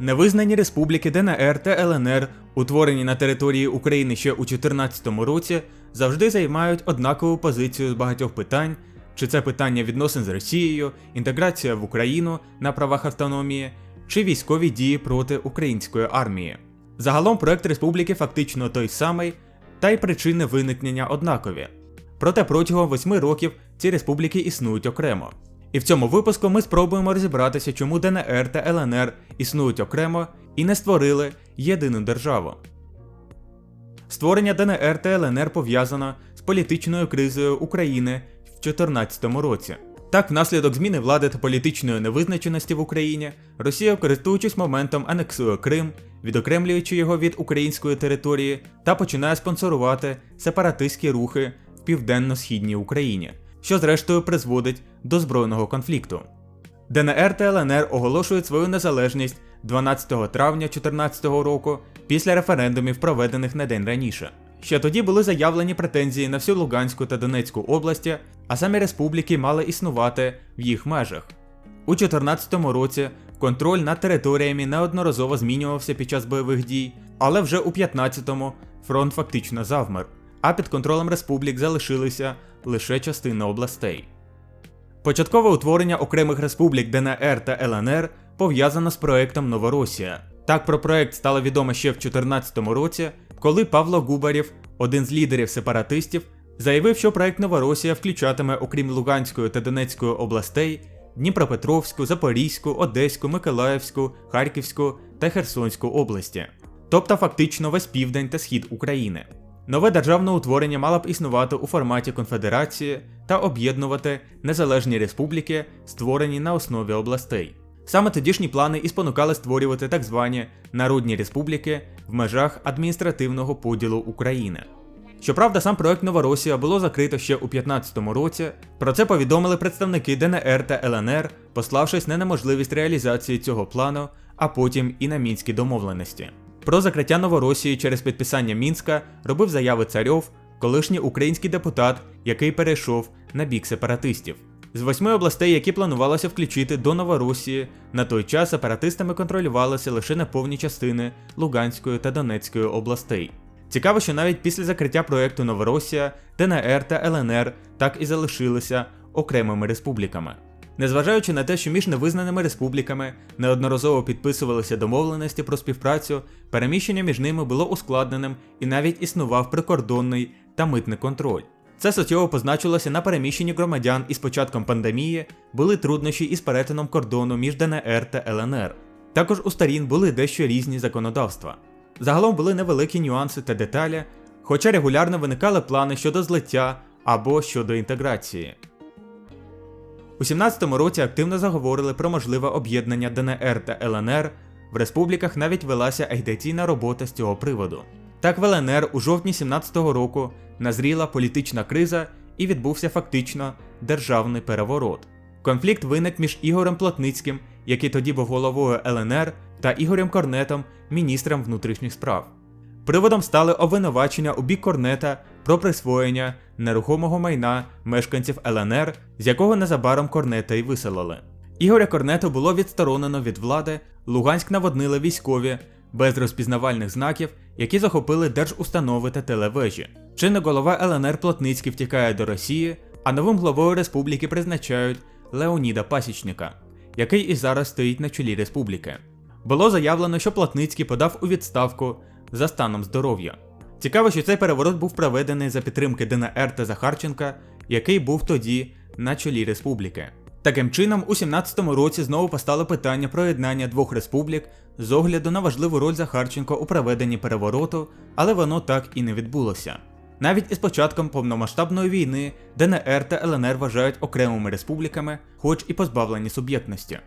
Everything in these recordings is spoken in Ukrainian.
Невизнані республіки ДНР та ЛНР, утворені на території України ще у 2014 році, завжди займають однакову позицію з багатьох питань, чи це питання відносин з Росією, інтеграція в Україну на правах автономії, чи військові дії проти української армії. Загалом проект республіки фактично той самий, та й причини виникнення однакові. Проте протягом восьми років ці республіки існують окремо. І в цьому випуску ми спробуємо розібратися, чому ДНР та ЛНР існують окремо і не створили єдину державу. Створення ДНР та ЛНР пов'язано з політичною кризою України в 2014 році. Так, внаслідок зміни влади та політичної невизначеності в Україні, Росія, користуючись моментом, анексує Крим, відокремлюючи його від української території, та починає спонсорувати сепаратистські рухи в південно-східній Україні, що зрештою призводить до збройного конфлікту. ДНР та ЛНР оголошують свою незалежність 12 травня 2014 року після референдумів, проведених на день раніше. Ще тоді були заявлені претензії на всю Луганську та Донецьку області, а самі республіки мали існувати в їх межах. У 2014 році контроль над територіями неодноразово змінювався під час бойових дій, але вже у 15-му фронт фактично завмер, а під контролем республік залишилися лише частина областей. Початкове утворення окремих республік ДНР та ЛНР пов'язано з проектом Новоросія. Так про проект стало відомо ще в 2014 році, коли Павло Губарєв, один з лідерів сепаратистів, заявив, що проект Новоросія включатиме, окрім Луганської та Донецької областей, Дніпропетровську, Запорізьку, Одеську, Миколаївську, Харківську та Херсонську області, тобто фактично весь південь та схід України. Нове державне утворення мало б існувати у форматі конфедерації та об'єднувати незалежні республіки, створені на основі областей. Саме тодішні плани і спонукали створювати так звані народні республіки в межах адміністративного поділу України. Щоправда, сам проект Новоросія було закрито ще у 2015 році. Про це повідомили представники ДНР та ЛНР, пославшись на неможливість реалізації цього плану, а потім і на мінські домовленості. Про закриття Новоросії через підписання Мінська робив заяви царьов, колишній український депутат, який перейшов на бік сепаратистів. З восьми областей, які планувалося включити до Новоросії, на той час сепаратистами контролювалися лише неповні частини Луганської та Донецької областей. Цікаво, що навіть після закриття проекту Новоросія, ДНР та ЛНР так і залишилися окремими республіками. Незважаючи на те, що між невизнаними республіками неодноразово підписувалися домовленості про співпрацю, переміщення між ними було ускладненим і навіть існував прикордонний та митний контроль. Це суттєво позначилося на переміщенні громадян і з початком пандемії були труднощі із перетином кордону між ДНР та ЛНР. Також у сторін були дещо різні законодавства. Загалом були невеликі нюанси та деталі, хоча регулярно виникали плани щодо злиття або щодо інтеграції. У 17-му році активно заговорили про можливе об'єднання ДНР та ЛНР. В республіках навіть велася агітаційна робота з цього приводу. Так в ЛНР у жовтні 17-го року назріла політична криза і відбувся фактично державний переворот. Конфлікт виник між Ігорем Плотницьким, який тоді був головою ЛНР, та Ігорем Корнетом, міністром внутрішніх справ. Приводом стали обвинувачення у бік Корнета про присвоєння нерухомого майна мешканців ЛНР, з якого незабаром Корнета й виселили. Ігоря Корнету було відсторонено від влади, Луганськ наводнили військові без розпізнавальних знаків, які захопили держустанови та телевежі. Чинний голова ЛНР Плотницький втікає до Росії, а новим главою республіки призначають Леоніда Пасічника, який і зараз стоїть на чолі республіки. Було заявлено, що Плотницький подав у відставку за станом здоров'я. Цікаво, що цей переворот був проведений за підтримки ДНР та Захарченка, який був тоді на чолі республіки. Таким чином, у 17-му році знову постало питання про єднання двох республік з огляду на важливу роль Захарченка у проведенні перевороту, але воно так і не відбулося. Навіть із початком повномасштабної війни ДНР та ЛНР вважають окремими республіками, хоч і позбавлені суб'єктності.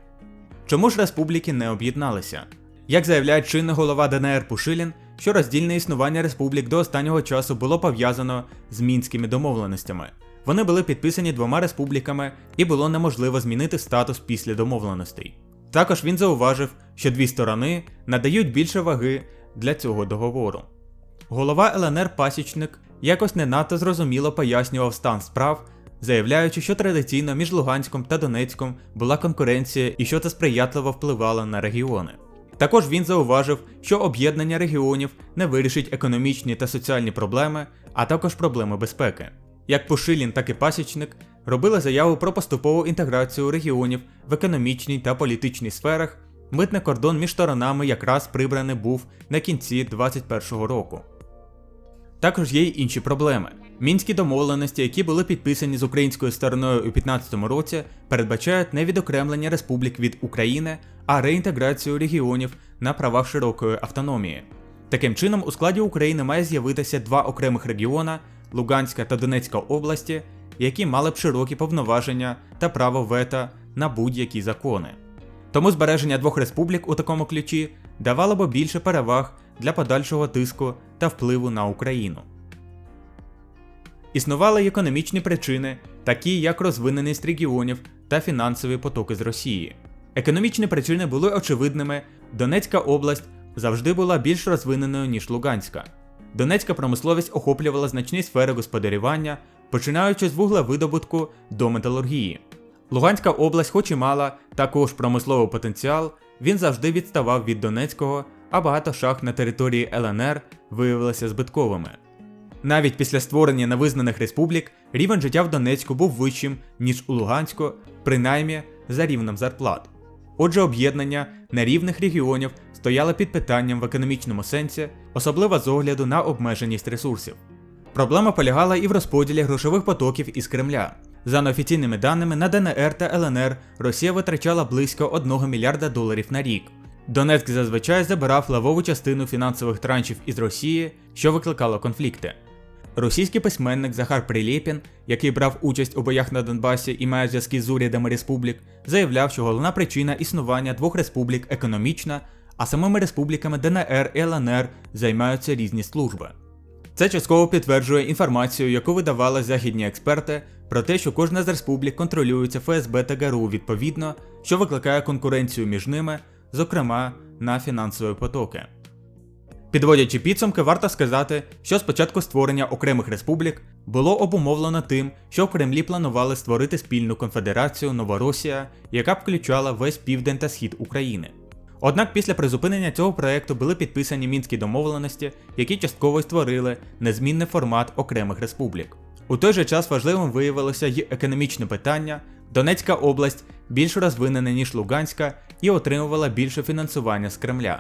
Чому ж республіки не об'єдналися? Як заявляє чинний голова ДНР Пушилін, що роздільне існування республік до останнього часу було пов'язано з мінськими домовленостями. Вони були підписані двома республіками і було неможливо змінити статус після домовленостей. Також він зауважив, що дві сторони надають більше ваги для цього договору. Голова ЛНР Пасічник якось не надто зрозуміло пояснював стан справ, заявляючи, що традиційно між Луганськом та Донецьком була конкуренція і що це сприятливо впливало на регіони. Також він зауважив, що об'єднання регіонів не вирішить економічні та соціальні проблеми, а також проблеми безпеки. Як Пушилін, так і Пасічник робили заяву про поступову інтеграцію регіонів в економічній та політичній сферах. Митний кордон між сторонами якраз прибраний був на кінці 2021 року. Також є й інші проблеми. Мінські домовленості, які були підписані з українською стороною у 2015 році, передбачають не відокремлення республік від України, а реінтеграцію регіонів на правах широкої автономії. Таким чином, у складі України має з'явитися два окремих регіона Луганська та Донецька області, які мали б широкі повноваження та право вето на будь-які закони. Тому збереження двох республік у такому ключі давало б більше переваг для подальшого тиску та впливу на Україну. Існували економічні причини, такі як розвиненість регіонів та фінансові потоки з Росії. Економічні причини були очевидними. Донецька область завжди була більш розвиненою, ніж Луганська. Донецька промисловість охоплювала значні сфери господарювання, починаючи з вуглевидобутку до металургії. Луганська область, хоч і мала також промисловий потенціал, він завжди відставав від Донецького, а багато шахт на території ЛНР виявилися збитковими. Навіть після створення невизнаних республік рівень життя в Донецьку був вищим, ніж у Луганську, принаймні за рівнем зарплат. Отже, об'єднання нерівних регіонів стояло під питанням в економічному сенсі, особливо з огляду на обмеженість ресурсів. Проблема полягала і в розподілі грошових потоків із Кремля. За неофіційними даними, на ДНР та ЛНР Росія витрачала близько 1 мільярда доларів на рік. Донецьк зазвичай забирав левову частину фінансових траншів із Росії, що викликало конфлікти. Російський письменник Захар Прилєпін, який брав участь у боях на Донбасі і має зв'язки з урядами республік, заявляв, що головна причина існування двох республік економічна, а самими республіками ДНР і ЛНР займаються різні служби. Це частково підтверджує інформацію, яку видавали західні експерти, про те, що кожна з республік контролюється ФСБ та ГРУ відповідно, що викликає конкуренцію між ними, зокрема на фінансові потоки. Підводячи підсумки, варто сказати, що спочатку створення окремих республік було обумовлено тим, що в Кремлі планували створити спільну конфедерацію Новоросія, яка б включала весь південь та схід України. Однак після призупинення цього проекту були підписані мінські домовленості, які частково створили незмінний формат окремих республік. У той же час важливим виявилося й економічне питання. Донецька область більш розвинена ніж Луганська і отримувала більше фінансування з Кремля.